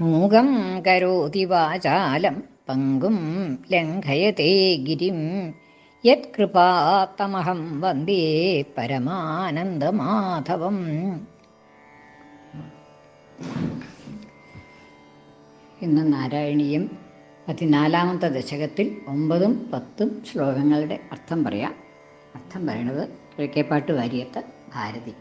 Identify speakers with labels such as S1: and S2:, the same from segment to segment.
S1: മൂകം കരോതി വാചാലം പങ്കും ലംഘയത്തെ ഗിരിം. യത്കൃപാത്തമഹം വന്ദേ പരമാനന്ദമാധവം. ഇന്ന് നാരായണീയം പതിനാലാമത്തെ ദശകത്തിൽ ഒമ്പതും പത്തും ശ്ലോകങ്ങളുടെ അർത്ഥം പറയാം. അർത്ഥം പറയണത് കിഴക്കേപ്പാട്ട് വാര്യത്ത് ഭാരതി.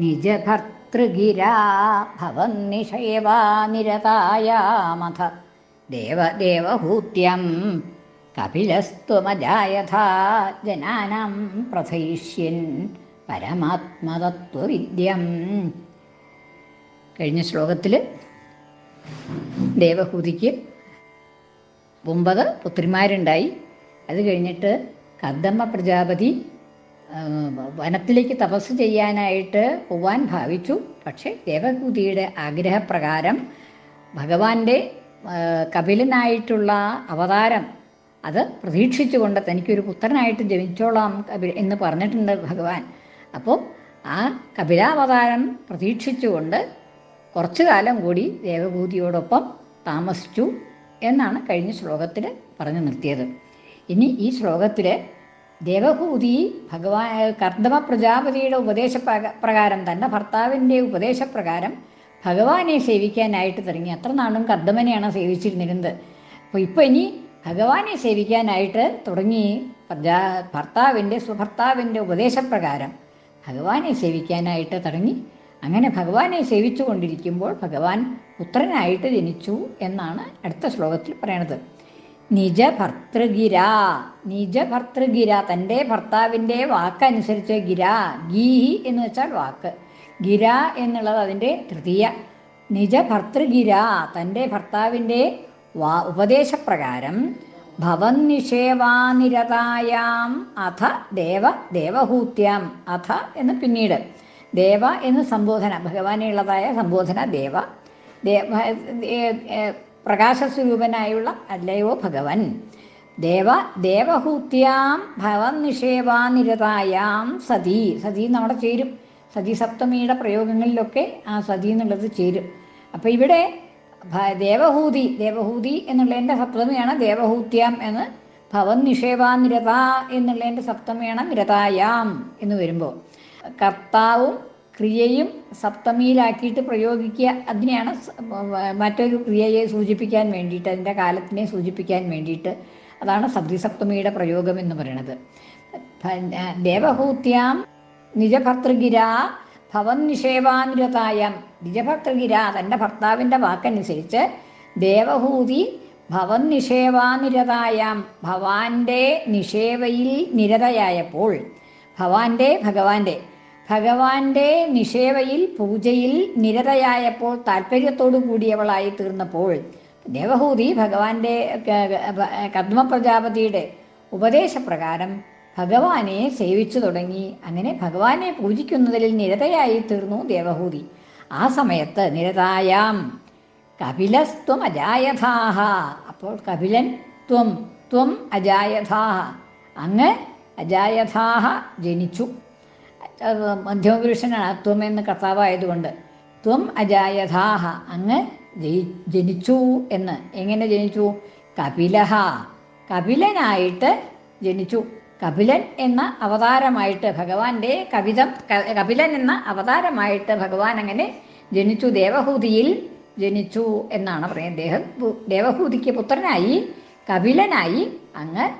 S1: നിജഭർത്തൃഗിരാ നിഷേവാ നിരതായാമഥ ദേവദേവഹൂത്യം കപിലസ്ത്വമജായഥാ ജനാനാം പ്രഥയിഷ്യൻ പരമാത്മതത്വവിദ്യം. കഴിഞ്ഞ ശ്ലോകത്തിൽ ദേവഹൂതിക്ക് ഒമ്പത് പുത്രിമാരുണ്ടായി. അത് കഴിഞ്ഞിട്ട് കദ്ദമ്മ പ്രജാപതി വനത്തിലേക്ക് തപസ് ചെയ്യാനായിട്ട് പോവാൻ ഭാവിച്ചു. പക്ഷേ ദേവഹൂതിയുടെ ആഗ്രഹപ്രകാരം ഭഗവാന്റെ കപിലനായിട്ടുള്ള അവതാരം അത് പ്രതീക്ഷിച്ചുകൊണ്ട് തനിക്കൊരു പുത്രനായിട്ട് ജനിച്ചോളാം കപി എന്ന് പറഞ്ഞിട്ടുണ്ട് ഭഗവാൻ. അപ്പോൾ ആ കപിലാവതാരം പ്രതീക്ഷിച്ചുകൊണ്ട് കുറച്ചു കാലം കൂടി ദേവഭൂതിയോടൊപ്പം താമസിച്ചു എന്നാണ് കഴിഞ്ഞ ശ്ലോകത്തിൽ പറഞ്ഞു നിർത്തിയത്. ഇനി ഈ ശ്ലോകത്തിൽ ദേവഭൂതി ഭഗവാൻ കർദമ പ്രജാപതിയുടെ ഉപദേശ പ്രക- പ്രകാരം തന്റെ ഭർത്താവിന്റെ ഉപദേശപ്രകാരം ഭഗവാനെ സേവിക്കാനായിട്ട് തുടങ്ങി. അത്ര നാളും കർദമനെയാണ് സേവിച്ചിരുന്നിരുന്നത്. അപ്പോൾ ഇപ്പോൾ ഇനി ഭഗവാനെ സേവിക്കാനായിട്ട് തുടങ്ങി പ്രജാ ഭർത്താവിന്റെ സ്വഭർത്താവിന്റെ ഉപദേശപ്രകാരം ഭഗവാനെ സേവിക്കാനായിട്ട് തുടങ്ങി. അങ്ങനെ ഭഗവാനെ സേവിച്ചു കൊണ്ടിരിക്കുമ്പോൾ ഭഗവാൻ പുത്രനായിട്ട് ജനിച്ചു എന്നാണ് അടുത്ത ശ്ലോകത്തിൽ പറയണത്. നിജ ഭർത്തൃഗിര നിജ ഭർത്തൃഗിര തന്റെ ഭർത്താവിന്റെ വാക്കനുസരിച്ച് ഗിര ഗീഹി എന്ന് വെച്ചാൽ വാക്ക്. ഗിര എന്നുള്ളത് അതിന്റെ തൃതീയ. നിജഭർത്തൃഗിര തന്റെ ഭർത്താവിന്റെ വാ ഉപദേശപ്രകാരം ഭവൻ നിഷേവാനിരതായാം അഥ ദേവ ദേവഹൂത്യാം അഥ എന്ന് പിന്നീട്. ദേവ എന്ന് സംബോധന ഭഗവാനുള്ളതായ സംബോധന ദേവ. ദേവ പ്രകാശസ്വരൂപനായുള്ള അല്ലയോ ഭഗവൻ. ദേവ ദേവഹൂത്യാം ഭവൻ നിഷേവാനിരതായാം സതി. സതി നമ്മുടെ ചേരും. സതി സപ്തമിയുടെ പ്രയോഗങ്ങളിലൊക്കെ ആ സതി എന്നുള്ളത് ചേരും. അപ്പം ഇവിടെ ദേവഹൂതി ദേവഹൂതി എന്നുള്ളതിന്റെ സപ്തമിയാണ് ദേവഹൂത്യാം എന്ന് ഭവൻ നിഷേവാനിരത എന്നുള്ളതിന്റെ സപ്തമിയാണ് നിരതായാം എന്ന് വരുമ്പോൾ കർത്താവും ക്രിയയും സപ്തമിയിലാക്കിയിട്ട് പ്രയോഗിക്കുക അതിനെയാണ് മറ്റൊരു ക്രിയയെ സൂചിപ്പിക്കാൻ വേണ്ടിയിട്ട് അതിന്റെ കാലത്തിനെ സൂചിപ്പിക്കാൻ വേണ്ടിയിട്ട് അതാണ് സബ്ദി സപ്തമിയുടെ പ്രയോഗം എന്ന് പറയുന്നത് ദേവഹൂത്യാം നിജഭർത്തൃഗിര ഭവൻ നിഷേവാനുരതായം. നിജഭർത്തൃഗിര തന്റെ ഭർത്താവിന്റെ വാക്കനുസരിച്ച് ദേവഹൂതി ഭവൻ നിഷേവാനിരതായാം. ഭവാന്റെ നിഷേവയിൽ നിരതയായപ്പോൾ ഭവാന്റെ ഭഗവാന്റെ ഭഗവാന്റെ നിഷേവയിൽ പൂജയിൽ നിരതയായപ്പോൾ താല്പര്യത്തോടു കൂടിയവളായി തീർന്നപ്പോൾ ദേവഹൂതി ഭഗവാന്റെ കദ്മപ്രജാപതിയുടെ ഉപദേശപ്രകാരം ഭഗവാനെ സേവിച്ചു തുടങ്ങി. അങ്ങനെ ഭഗവാനെ പൂജിക്കുന്നതിൽ നിരതയായി തീർന്നു ദേവഹൂതി. ആ സമയത്ത് നിരതായാം. കപിലസ്ത്വം അജായഥാഹ. അപ്പോൾ കപിലൻ ത്വം ത്വം അജായഥാഹ. അങ്ങ് അജായഥാഹ ജനിച്ചു. മധ്യമപുരുഷനാണ്. ത്വം എന്ന കർത്താവായതുകൊണ്ട്. ത്വം അജായഥാഹ. അങ്ങ് ജനിച്ചു എന്ന്. എങ്ങനെ ജനിച്ചു? കപിലഹ. കപിലനായിട്ട് ജനിച്ചു. കപിലൻ എന്ന അവതാരമായിട്ട് ഭഗവാന്റെ കവിതം കപിലൻ എന്ന അവതാരമായിട്ട് ഭഗവാൻ അങ്ങനെ ജനിച്ചു. ദേവഹൂതിയിൽ ജനിച്ചു എന്നാണ് പറയുന്നത്. ദേഹ ദേവഹൂതിക്ക് പുത്രനായി കപിലനായി അങ്ങ്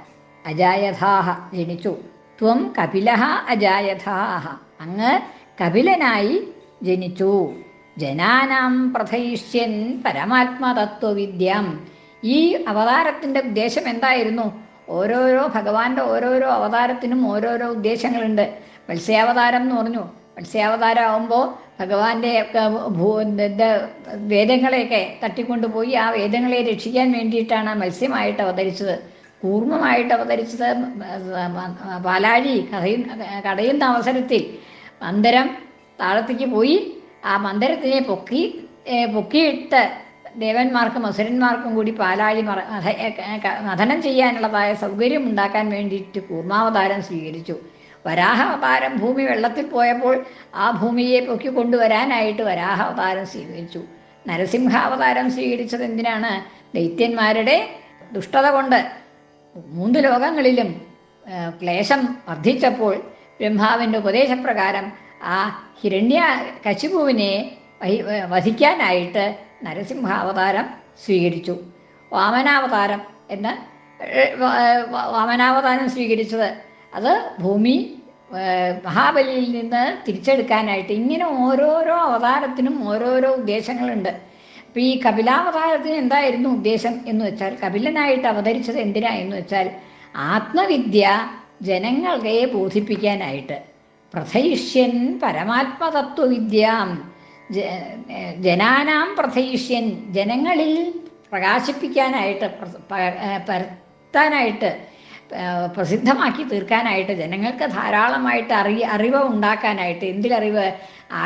S1: അജായഥാഹ ജനിച്ചു. ത്വം കപിലഹ അജായഥാഹ. അങ്ങ് കപിലനായി ജനിച്ചു. ജനാനാം പ്രഥയിഷ്യൻ പരമാത്മതത്വവിദ്യം. ഈ അവതാരത്തിന്റെ ഉദ്ദേശം എന്തായിരുന്നു? ഓരോരോ ഭഗവാന്റെ ഓരോരോ അവതാരത്തിനും ഓരോരോ ഉദ്ദേശങ്ങളുണ്ട്. മത്സ്യാവതാരം എന്ന് പറഞ്ഞു. മത്സ്യാവതാരം ആകുമ്പോൾ ഭഗവാന്റെ ഭൂ വേദങ്ങളെയൊക്കെ തട്ടിക്കൊണ്ടുപോയി ആ വേദങ്ങളെ രക്ഷിക്കാൻ വേണ്ടിയിട്ടാണ് മത്സ്യമായിട്ട് അവതരിച്ചത്. കൂർമ്മമായിട്ട് അവതരിച്ചത് പാലാഴി കഥയും കടയുന്ന അവസരത്തിൽ മന്ദരം താഴത്തേക്ക് പോയി ആ മന്ദരത്തിനെ പൊക്കി പൊക്കിയിട്ട് ദേവന്മാർക്കും അസുരന്മാർക്കും കൂടി പാലാഴി മറ മഥനം ചെയ്യാനുള്ളതായ സൗകര്യം ഉണ്ടാക്കാൻ വേണ്ടിയിട്ട് കൂർമാവതാരം സ്വീകരിച്ചു. വരാഹാവതാരം ഭൂമി വെള്ളത്തിൽ പോയപ്പോൾ ആ ഭൂമിയെ പൊക്കി കൊണ്ടുവരാനായിട്ട് വരാഹാവതാരം സ്വീകരിച്ചു. നരസിംഹാവതാരം സ്വീകരിച്ചത് എന്തിനാണ്? ദൈത്യന്മാരുടെ ദുഷ്ടത കൊണ്ട് മൂന്ന് ലോകങ്ങളിലും ക്ലേശം വർദ്ധിച്ചപ്പോൾ ബ്രഹ്മാവിന്റെ ഉപദേശപ്രകാരം ആ ഹിരണ്യ കശിപുവിനെ വധിക്കാനായിട്ട് നരസിംഹാവതാരം സ്വീകരിച്ചു. വാമനാവതാരം എന്ന് വാമനാവതാരം സ്വീകരിച്ചത് അത് ഭൂമി മഹാബലിയിൽ നിന്ന് തിരിച്ചെടുക്കാനായിട്ട് ഇങ്ങനെ ഓരോരോ അവതാരത്തിനും ഓരോരോ ഉദ്ദേശങ്ങളുണ്ട്. അപ്പം ഈ കപിലാവതാരത്തിന് എന്തായിരുന്നു ഉദ്ദേശം എന്ന് വെച്ചാൽ കപിലനായിട്ട് അവതരിച്ചത് എന്തിനാ എന്ന് വെച്ചാൽ ആത്മവിദ്യ ജനങ്ങളെ ബോധിപ്പിക്കാനായിട്ട്. പ്രഥയിഷ്യൻ പരമാത്മതത്വവിദ്യാം ജനാനാം പ്രഥയിഷ്യൻ ജനങ്ങളിൽ പ്രകാശിപ്പിക്കാനായിട്ട് പരത്താനായിട്ട് പ്രസിദ്ധമാക്കി തീർക്കാനായിട്ട് ജനങ്ങൾക്ക് ധാരാളമായിട്ട് അറി അറിവ് ഉണ്ടാക്കാനായിട്ട് എന്തിലറിവ്?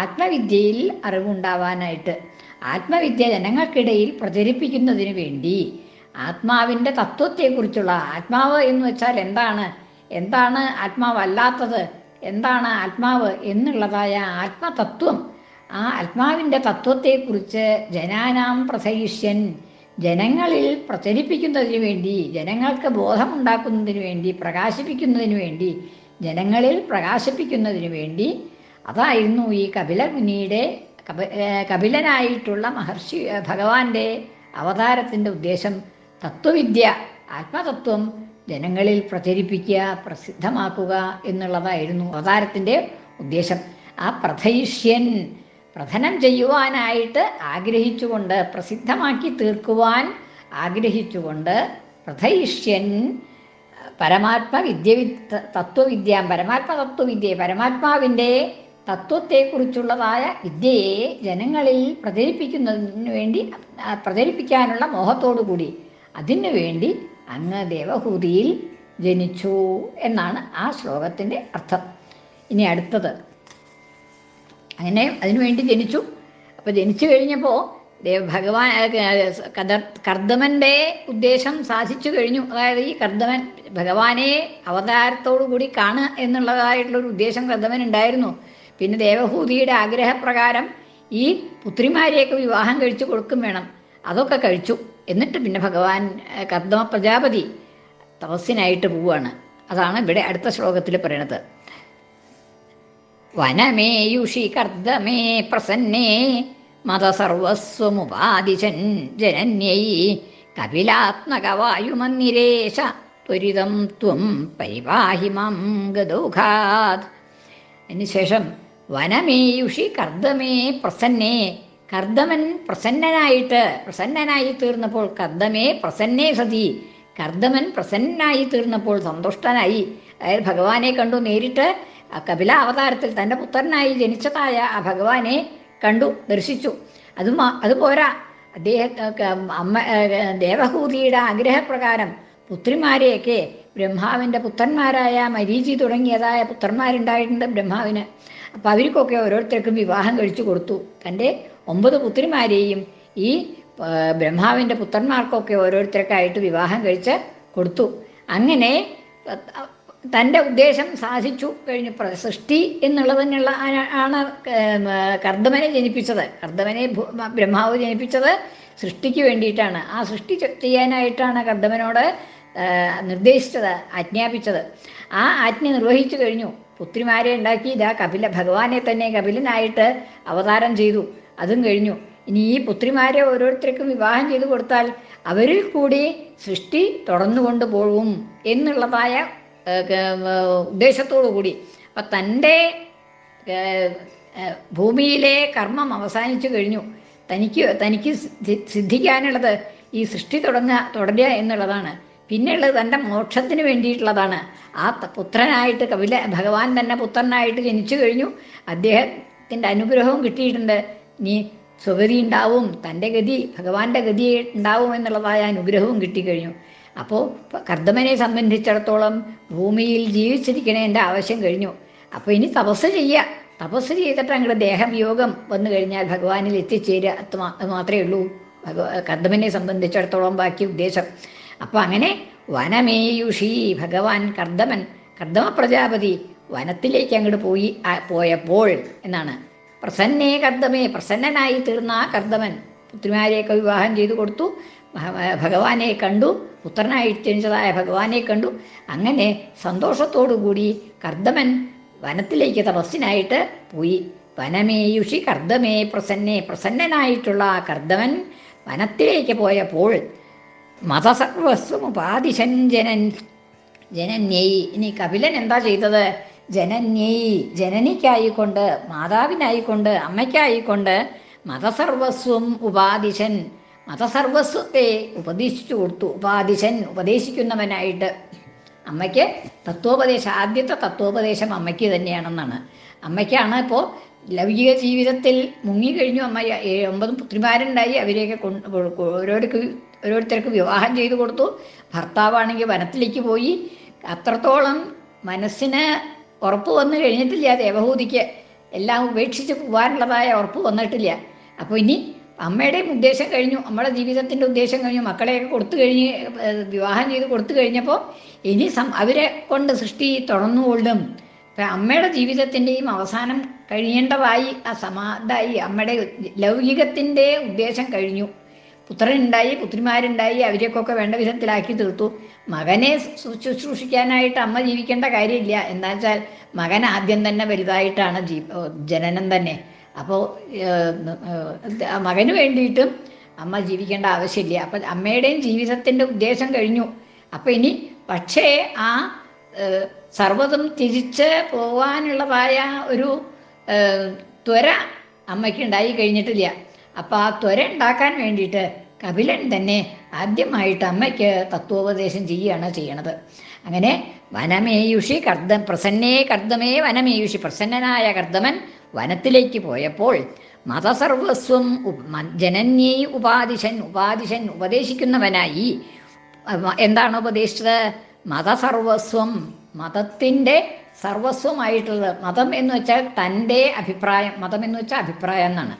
S1: ആത്മവിദ്യയിൽ അറിവുണ്ടാവാനായിട്ട്. ആത്മവിദ്യ ജനങ്ങൾക്കിടയിൽ പ്രചരിപ്പിക്കുന്നതിന് വേണ്ടി. ആത്മാവിന്റെ തത്വത്തെക്കുറിച്ചുള്ള ആത്മാവ് എന്ന് വെച്ചാൽ എന്താണ്? എന്താണ് ആത്മാവല്ലാത്തത്? എന്താണ് ആത്മാവ് എന്നുള്ളതായ ആത്മതത്വം. ആ ആത്മാവിന്റെ തത്വത്തെക്കുറിച്ച് ജനാനാം പ്രസയിഷ്യൻ ജനങ്ങളിൽ പ്രചരിപ്പിക്കുന്നതിന് വേണ്ടി ജനങ്ങൾക്ക് ബോധമുണ്ടാക്കുന്നതിന് വേണ്ടി പ്രകാശിപ്പിക്കുന്നതിന് വേണ്ടി ജനങ്ങളിൽ പ്രകാശിപ്പിക്കുന്നതിന് വേണ്ടി. അതായിരുന്നു ഈ കപില മുനിയുടെ കപ കപിലനായിട്ടുള്ള മഹർഷി ഭഗവാന്റെ അവതാരത്തിന്റെ ഉദ്ദേശം തത്വവിദ്യ ആത്മതത്വം ജനങ്ങളിൽ പ്രചരിപ്പിക്കുക പ്രസിദ്ധമാക്കുക എന്നുള്ളതായിരുന്നു അവതാരത്തിന്റെ ഉദ്ദേശം. ആ പ്രഥയിഷ്യൻ പ്രഥനം ചെയ്യുവാനായിട്ട് ആഗ്രഹിച്ചുകൊണ്ട് പ്രസിദ്ധമാക്കി തീർക്കുവാൻ ആഗ്രഹിച്ചുകൊണ്ട് പ്രഥയിഷ്യൻ പരമാത്മ വിദ്യ തത്വവിദ്യ പരമാത്മ തത്വവിദ്യ പരമാത്മാവിന്റെ തത്വത്തെക്കുറിച്ചുള്ളതായ വിദ്യയെ ജനങ്ങളിൽ പ്രചരിപ്പിക്കുന്നതിന് വേണ്ടി പ്രചരിപ്പിക്കാനുള്ള മോഹത്തോടു കൂടി അതിനു വേണ്ടി അങ്ങ് ദേവഹൂതിയിൽ ജനിച്ചു എന്നാണ് ആ ശ്ലോകത്തിന്റെ അർത്ഥം. ഇനി അടുത്തത്. അങ്ങനെ അതിനുവേണ്ടി ജനിച്ചു. അപ്പോൾ ജനിച്ചു കഴിഞ്ഞപ്പോൾ ദേവ ഭഗവാൻ കർദമന്റെ ഉദ്ദേശം സാധിച്ചു കഴിഞ്ഞു. അതായത് ഈ കർദമൻ ഭഗവാനെ അവതാരത്തോടു കൂടി കാണുക എന്നുള്ളതായിട്ടുള്ളൊരു ഉദ്ദേശം കർദമൻ ഉണ്ടായിരുന്നു പിന്നെ ദേവഹൂതിയുടെ ആഗ്രഹപ്രകാരം ഈ പുത്രിമാരെയൊക്കെ വിവാഹം കഴിച്ചു കൊടുക്കും വേണം. അതൊക്കെ കഴിച്ചു. എന്നിട്ട് പിന്നെ ഭഗവാൻ കർദ്ദമ പ്രജാപതി തപസ്സിനായിട്ട് പോവുകയാണ് അതാണ് ഇവിടെ അടുത്ത ശ്ലോകത്തിൽ പറയണത്. വനമേയുഷി കർദ്ദമേ പ്രസന്നേ മതസർവസ്വമുപാദിശൻ ജനന്യൈ കപിലാത്മകവായുമന്നിരേശ ത്വരിതം ത്വം പരിവാഹിമം ഗദോഘാത്. അതിനുശേഷം വനമേയുഷി കർദ്ദമേ പ്രസന്നേ. കർദ്ദമൻ പ്രസന്നനായിട്ട് പ്രസന്നനായി തീർന്നപ്പോൾ കർദ്ദമേ പ്രസന്നേ സതി. കർദ്ദമൻ പ്രസന്നനായി തീർന്നപ്പോൾ സന്തുഷ്ടനായി. അതായത് ഭഗവാനെ കണ്ടു നേരിട്ട് കപില അവതാരത്തിൽ തന്റെ പുത്രനായി ജനിച്ചതായ ആ ഭഗവാനെ കണ്ടു ദർശിച്ചു. അത് അതുപോരാ അത് പോരാ. അദ്ദേഹം അമ്മ ദേവഹൂതിയുടെ ആഗ്രഹപ്രകാരം പുത്രിമാരെയൊക്കെ ബ്രഹ്മാവിന്റെ പുത്രന്മാരായ മരീചി തുടങ്ങിയതായ പുത്രന്മാരുണ്ടായിട്ടുണ്ട് ബ്രഹ്മാവിന്. അപ്പം അവർക്കൊക്കെ ഓരോരുത്തർക്കും വിവാഹം കഴിച്ചു കൊടുത്തു. തന്റെ ഒമ്പത് പുത്രിമാരെയും ഈ ബ്രഹ്മാവിന്റെ പുത്രന്മാർക്കൊക്കെ ഓരോരുത്തർക്കായിട്ട് വിവാഹം കഴിച്ച് കൊടുത്തു. അങ്ങനെ തന്റെ ഉദ്ദേശം സാധിച്ചു. കഴിഞ്ഞു സൃഷ്ടി എന്നുള്ളതിനുള്ള തന്നെയുള്ള ആണ് കർദ്ദമനെ ജനിപ്പിച്ചത്. കർദ്ദമനെ ബ്രഹ്മാവ് ജനിപ്പിച്ചത് സൃഷ്ടിക്ക് വേണ്ടിയിട്ടാണ്. ആ സൃഷ്ടി ചെയ്യാനായിട്ടാണ് കർദ്ദമനോട് നിർദ്ദേശിച്ചത് ആജ്ഞാപിച്ചത്. ആ ആജ്ഞ നിർവഹിച്ചു കഴിഞ്ഞു. പുത്രിമാരെ ഉണ്ടാക്കി ഇതാ കപില ഭഗവാനെ തന്നെ കപിലനായിട്ട് അവതാരം ചെയ്തു. അതും കഴിഞ്ഞു. ഇനി ഈ പുത്രിമാരെ ഓരോരുത്തർക്കും വിവാഹം ചെയ്തു കൊടുത്താൽ അവരിൽ കൂടി സൃഷ്ടി തുടർന്നുകൊണ്ട് പോകും എന്നുള്ളതായ ഉദ്ദേശത്തോടു കൂടി. അപ്പം തന്റെ ഭൂമിയിലെ കർമ്മം അവസാനിച്ചു കഴിഞ്ഞു. തനിക്ക് തനിക്ക് സിദ്ധിക്കാനുള്ളത് ഈ സൃഷ്ടി തുടങ്ങുക തുടരുക എന്നുള്ളതാണ്. പിന്നെയുള്ളത് തന്റെ മോക്ഷത്തിന് വേണ്ടിയിട്ടുള്ളതാണ്. ആ പുത്രനായിട്ട് കപില ഭഗവാൻ തന്നെ പുത്രനായിട്ട് ജനിച്ചു കഴിഞ്ഞു. അദ്ദേഹത്തിന്റെ അനുഗ്രഹവും കിട്ടിയിട്ടുണ്ട്. നീ സ്വഗതി ഉണ്ടാവും തന്റെ ഗതി ഭഗവാന്റെ ഗതി ഉണ്ടാവും എന്നുള്ളതായ അനുഗ്രഹവും കിട്ടിക്കഴിഞ്ഞു. അപ്പോൾ കർദ്ദമനെ സംബന്ധിച്ചിടത്തോളം ഭൂമിയിൽ ജീവിച്ചിരിക്കണേന്റെ ആവശ്യം കഴിഞ്ഞു. അപ്പോൾ ഇനി തപസ് ചെയ്യുക. തപസ് ചെയ്തിട്ട് അങ്ങോട്ട് ദേഹവിയോഗം വന്നു കഴിഞ്ഞാൽ ഭഗവാനിൽ എത്തിച്ചേരുക. അത് മാത്രമേ ഉള്ളൂ. ഭഗവ കർദമനെ സംബന്ധിച്ചിടത്തോളം ബാക്കി ഉദ്ദേശം. അപ്പോൾ അങ്ങനെ വനമേയുഷി ഭഗവാൻ കർദമൻ കർദമ പ്രജാപതി വനത്തിലേക്ക് അങ്ങോട്ട് പോയി പോയപ്പോൾ എന്നാണ്. പ്രസന്നേ കർദ്ദമേ പ്രസന്നനായി തീർന്ന ആ കർദ്ദമൻ പുത്രിമാരെയൊക്കെ വിവാഹം ചെയ്തു കൊടുത്തു. ഭഗവാനെ കണ്ടു പുത്രനായി ജനിച്ചതായ ഭഗവാനെ കണ്ടു. അങ്ങനെ സന്തോഷത്തോടു കൂടി കർദ്ദമൻ വനത്തിലേക്ക് തപസ്സിനായിട്ട് പോയി. വനമേയുഷി കർദ്ദമേ പ്രസന്നേ പ്രസന്നനായിട്ടുള്ള ആ കർദ്ദമൻ വനത്തിലേക്ക് പോയപ്പോൾ മതസർവസ്വമുപാദിശൻ ജനൻ ജനന്യൈ. ഇനി കപിലൻ എന്താ ചെയ്തത്? ജനന്യൈ ജനനിക്കായിക്കൊണ്ട് മാതാവിനായിക്കൊണ്ട് അമ്മയ്ക്കായിക്കൊണ്ട് മതസർവസ്വം ഉപാദിശൻ മതസർവസ്വത്തെ ഉപദേശിച്ചു കൊടുത്തു. ഉപാദിശൻ ഉപദേശിക്കുന്നവനായിട്ട് അമ്മയ്ക്ക് തത്വോപദേശം ആദ്യത്തെ തത്വോപദേശം അമ്മയ്ക്ക് തന്നെയാണെന്നാണ്. അമ്മയ്ക്കാണ് ഇപ്പോൾ ലൗകിക ജീവിതത്തിൽ മുങ്ങിക്കഴിഞ്ഞു. അമ്മ ഒമ്പതും പുത്രിമാരുണ്ടായി. അവരെയൊക്കെ കൊണ്ട് ഓരോർക്ക് ഓരോരുത്തർക്ക് വിവാഹം ചെയ്തു കൊടുത്തു. ഭർത്താവാണെങ്കിൽ വനത്തിലേക്ക് പോയി. അത്രത്തോളം മനസ്സിന് ഉറപ്പ് വന്നു കഴിഞ്ഞിട്ടില്ല ദേവഹൂതിക്ക്. എല്ലാം ഉപേക്ഷിച്ച് പോകാനുള്ളതായ ഉറപ്പ് വന്നിട്ടില്ല. അപ്പോൾ ഇനി അമ്മയുടെയും ഉദ്ദേശം കഴിഞ്ഞു. നമ്മുടെ ജീവിതത്തിന്റെ ഉദ്ദേശം കഴിഞ്ഞു. മക്കളെയൊക്കെ കൊടുത്തു കഴിഞ്ഞ് വിവാഹം ചെയ്ത് കൊടുത്തു കഴിഞ്ഞപ്പോൾ ഇനി സം അവരെ കൊണ്ട് സൃഷ്ടി തുടർന്നുകൊള്ളും. അപ്പം അമ്മയുടെ ജീവിതത്തിന്റെയും അവസാനം കഴിയേണ്ടതായി ആ സമാധായി അമ്മയുടെ ലൗകികത്തിന്റെ ഉദ്ദേശം കഴിഞ്ഞു. പുത്രനുണ്ടായി പുത്രിമാരുണ്ടായി അവരെയൊക്കെ വേണ്ട വിധത്തിലാക്കി തീർത്തു. മകനെ ശുശ്രൂഷിക്കാനായിട്ട് അമ്മ ജീവിക്കേണ്ട കാര്യമില്ല. എന്താ വെച്ചാൽ മകൻ ആദ്യം തന്നെ വലുതായിട്ടാണ് ജീ ജനനം തന്നെ. അപ്പോൾ മകന് വേണ്ടിയിട്ടും അമ്മ ജീവിക്കേണ്ട ആവശ്യമില്ല. അപ്പം അമ്മയുടെയും ജീവിതത്തിന്റെ ഉദ്ദേശം കഴിഞ്ഞു. അപ്പം ഇനി പക്ഷേ ആ സർവതും തിരിച്ച് പോവാനുള്ളതായ ഒരു ത്വര അമ്മയ്ക്ക് ഉണ്ടായി കഴിഞ്ഞിട്ടില്ല. അപ്പൊ ആ ത്വര ഉണ്ടാക്കാൻ വേണ്ടിയിട്ട് കപിലൻ തന്നെ ആദ്യമായിട്ട് അമ്മയ്ക്ക് തത്വോപദേശം ചെയ്യുകയാണ് ചെയ്യണത്. അങ്ങനെ വനമേയുഷി കർദ്ദ പ്രസന്നേ കർദ്ദമേ വനമേയുഷി പ്രസന്നനായ കർദ്ദമൻ വനത്തിലേക്ക് പോയപ്പോൾ മതസർവസ്വം ജനന്യേ ഉപാദിശൻ ഉപാദിശൻ ഉപദേശിക്കുന്നവനായി എന്താണ് ഉപദേശിച്ചത്? മതസർവസ്വം മതത്തിന്റെ സർവസ്വമായിട്ടുള്ളത് മതം എന്ന് വെച്ചാൽ തന്റെ അഭിപ്രായം മതം എന്ന് വെച്ചാൽ അഭിപ്രായം എന്നാണ്.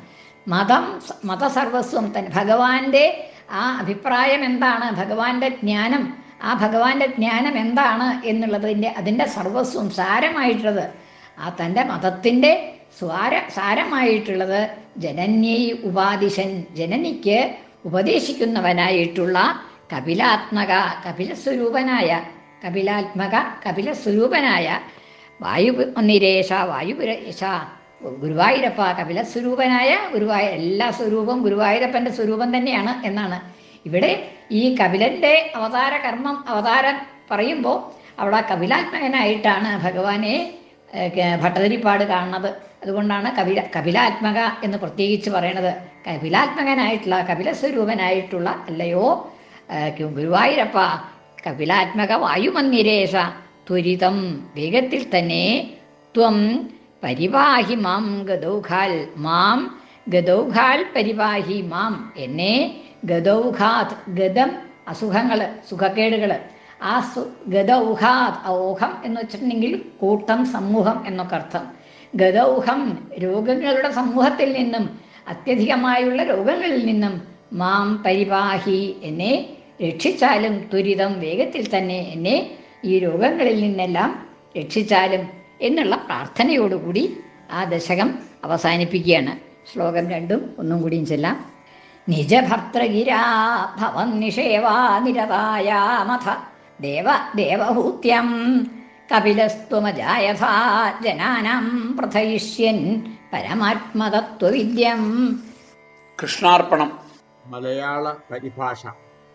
S1: മതം മതസർവസ്വം തൻ ഭഗവാന്റെ ആ അഭിപ്രായം എന്താണ് ഭഗവാന്റെ ജ്ഞാനം ആ ഭഗവാന്റെ ജ്ഞാനം എന്താണ് എന്നുള്ളതിന്റെ അതിന്റെ സർവസ്വം സാരമായിട്ടുള്ളത് ആ തന്റെ മതത്തിന്റെ സ്വാര സാരമായിട്ടുള്ളത് ജനന്യൈ ഉപാദിശൻ ജനനിക്ക് ഉപദേശിക്കുന്നവനായിട്ടുള്ള കപിലാത്മക കപിലസ്വരൂപനായ കപിലാത്മക കപിലസ്വരൂപനായ വായു നിരേശ വായുപുരേശ ഗുരുവായൂരപ്പ കപില സ്വരൂപനായ ഗുരുവായ എല്ലാ സ്വരൂപം ഗുരുവായൂരപ്പന്റെ സ്വരൂപം തന്നെയാണ് എന്നാണ്. ഇവിടെ ഈ കപിലന്റെ അവതാര കർമ്മം അവതാരം പറയുമ്പോൾ അവിടെ കപിലാത്മകനായിട്ടാണ് ഭഗവാനെ ഭട്ടതിരിപ്പാട് കാണുന്നത്. അതുകൊണ്ടാണ് കപില കപിലാത്മക എന്ന് പ്രത്യേകിച്ച് പറയണത്. കപിലാത്മകനായിട്ടുള്ള കപിലസ്വരൂപനായിട്ടുള്ള അല്ലയോ ഗുരുവായൂരപ്പ കപിലാത്മക വായുമന്ദിരേശ ത്വരിതം വേഗത്തിൽ തന്നെ ത്വം പരിവാഹി മാം ഗതൗഖാൽ മാം ഗതൗഖാൽ പരിവാഹി മാം എന്നെ ഗദൗഘാത് ഗതം അസുഖങ്ങൾ സുഖക്കേടുകൾ ആ സു ഗതൗഹാത് ഔഹം എന്ന് വെച്ചിട്ടുണ്ടെങ്കിൽ കൂട്ടം സമൂഹം എന്നൊക്കെ അർത്ഥം. ഗതൗഹം രോഗങ്ങളുടെ സമൂഹത്തിൽ നിന്നും അത്യധികമായുള്ള രോഗങ്ങളിൽ നിന്നും മാം പരിവാഹി എന്നെ രക്ഷിച്ചാലും ത്വരിതം വേഗത്തിൽ തന്നെ എന്നെ ഈ രോഗങ്ങളിൽ നിന്നെല്ലാം രക്ഷിച്ചാലും എന്നുള്ള പ്രാർത്ഥനയോടുകൂടി ആ ദശകം അവസാനിപ്പിക്കുകയാണ്. ശ്ലോകം രണ്ടും ഒന്നും കൂടിയും ചെല്ലാം. നിജഭർത്തൃഗിരാ ഭവൻ നിഷേവാ നിരതായാമഥ. ദേവ ദേവഹൂത്യം കപിലസ്ത്വമജായഥാ ജനാനാം പ്രഥയിഷ്യൻ പരമാത്മതത്വവിദ്യം.
S2: കൃഷ്ണാർപ്പണം.
S3: മലയാള പരിഭാഷ.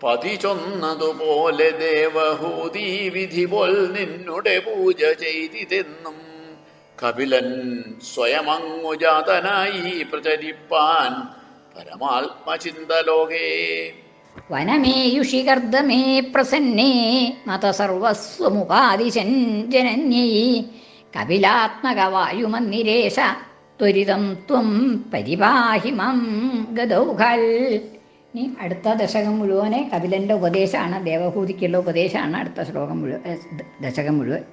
S2: പതി ചൊന്നതുപോലെ ദേവഹൂതി വിധി പോൽ നിന്നുടെ പൂജ ചെയ്തിതെന്നും കപിലൻ സ്വയമങ്ങുജാതനായി പ്രചരിപ്പാൻ പരമാത്മചിന്തലോകേ
S1: വനമേയുഷി കർദ്ദമേ പ്രസന്നേ മതസർവസ്വമുപാദിശൻ ജനന്യൈ കപിലാത്മകവായുമന്നിരേശ ത്വരിതം ത്വം പരിപാഹിമം ഗതൗഖൽ ഇനി അടുത്ത ദശകം മുഴുവനെ കപിലന്റെ ഉപദേശമാണ് ദേവഭൂതിക്കുള്ള ഉപദേശമാണ് അടുത്ത ശ്ലോകം മുഴുവൻ ദശകം മുഴുവൻ.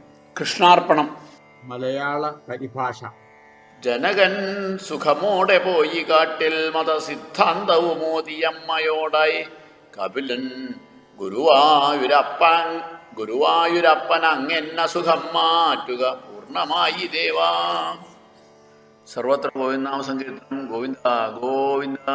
S2: കൃഷ്ണാർപ്പണം.
S3: മലയാള പരിഭാഷ.
S2: ജനകൻ സുഖമോടെ പോയി കാട്ടിൽ മതസിദ്ധാന്തവുമോദിയമ്മയോടായി. കപിലൻ ഗുരുവായൂരപ്പൻ ഗുരുവായൂരപ്പൻ അങ്ങെന്ന സുഖം മാറ്റുക പൂർണമായി ദേവാ. സർവത്ര ഗോവിന്ദനാമ സങ്കീർത്തനം ഗോവിന്ദ ഗോവിന്ദ.